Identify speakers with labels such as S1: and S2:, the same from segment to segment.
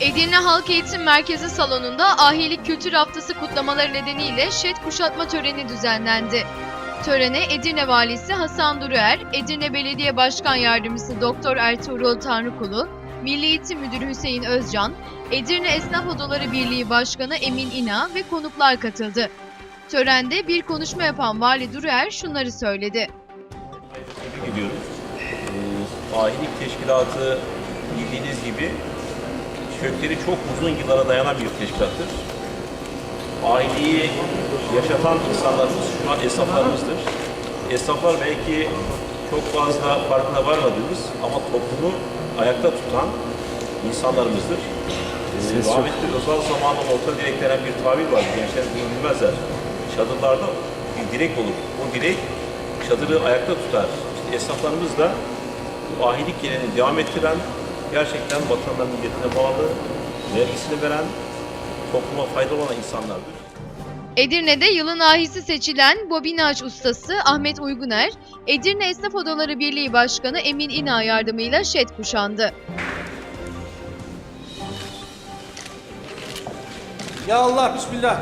S1: Edirne Halk Eğitim Merkezi salonunda Ahilik Kültür Haftası kutlamaları nedeniyle şet kuşatma töreni düzenlendi. Törene Edirne Valisi Hasan Duruer, Edirne Belediye Başkan Yardımcısı Doktor Ertuğrul Tanrıkulu, Milli Eğitim Müdürü Hüseyin Özcan, Edirne Esnaf Odaları Birliği Başkanı Emin İna ve konuklar katıldı. Törende bir konuşma yapan Vali Duruer şunları söyledi.
S2: Tebrik ediyoruz. Ee, ahilik teşkilatı bildiğiniz gibi kökleri çok uzun yıllara dayanan bir teşkilattır. Aileyi yaşatan insanlarımız şu an esnaflarımızdır. Esnaflar belki çok fazla farkına varmadığımız ama toplumu ayakta tutan insanlarımızdır. Ee, rahmetli Özal zamanında orta direk denen bir tabir var. Gençler bunu bilmezler. Çadırlarda bir direk olur. O direk çadırı ayakta tutar. İşte esnaflarımız da bu ahilik geleneğini devam ettiren, gerçekten vatanına milletine bağlı, vergisini veren, topluma faydalı olan insanlardır.
S1: Edirne'de yılın ahisi seçilen bobine ağaç ustası Ahmet Uyguner, Edirne Esnaf Odaları Birliği Başkanı Emin İna yardımıyla şet kuşandı.
S3: Ya Allah bismillah.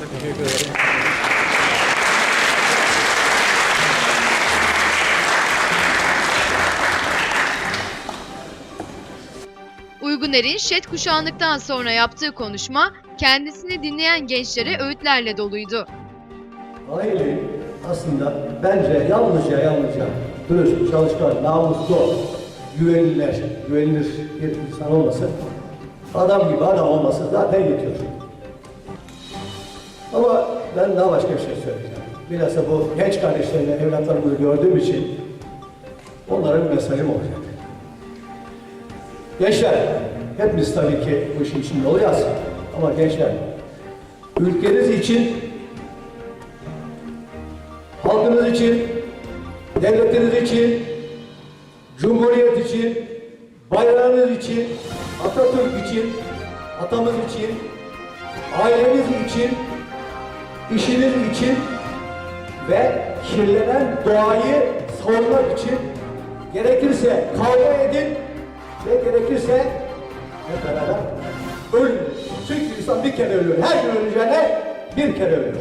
S3: Teşekkür ederim.
S1: Uyguner'in şet kuşandıktan sonra yaptığı konuşma kendisini dinleyen gençlere öğütlerle doluydu.
S4: Aile aslında bence yalnızca yalnızca dürüst, çalışkan, namuslu, güvenilir, güvenilir bir insan olması, adam gibi adam olması zaten yetiyor. Ama ben daha başka bir şey söyleyeceğim. Bilhassa bu genç kardeşlerimle evlatlarımızı gördüğüm için onlara bir mesajım olacak. Gençler, hepimiz tabii ki bu işin içinde olacağız. Ama gençler, ülkeniz için halkınız için, devletiniz için, cumhuriyet için, bayrağınız için, Atatürk için, atamız için, aileniz için, işiniz için ve kirlenen doğayı savunmak için gerekirse kavga edin ve gerekirse hep beraber ölün. Çünkü insan bir kere ölür. Her gün öleceğine bir kere ölür.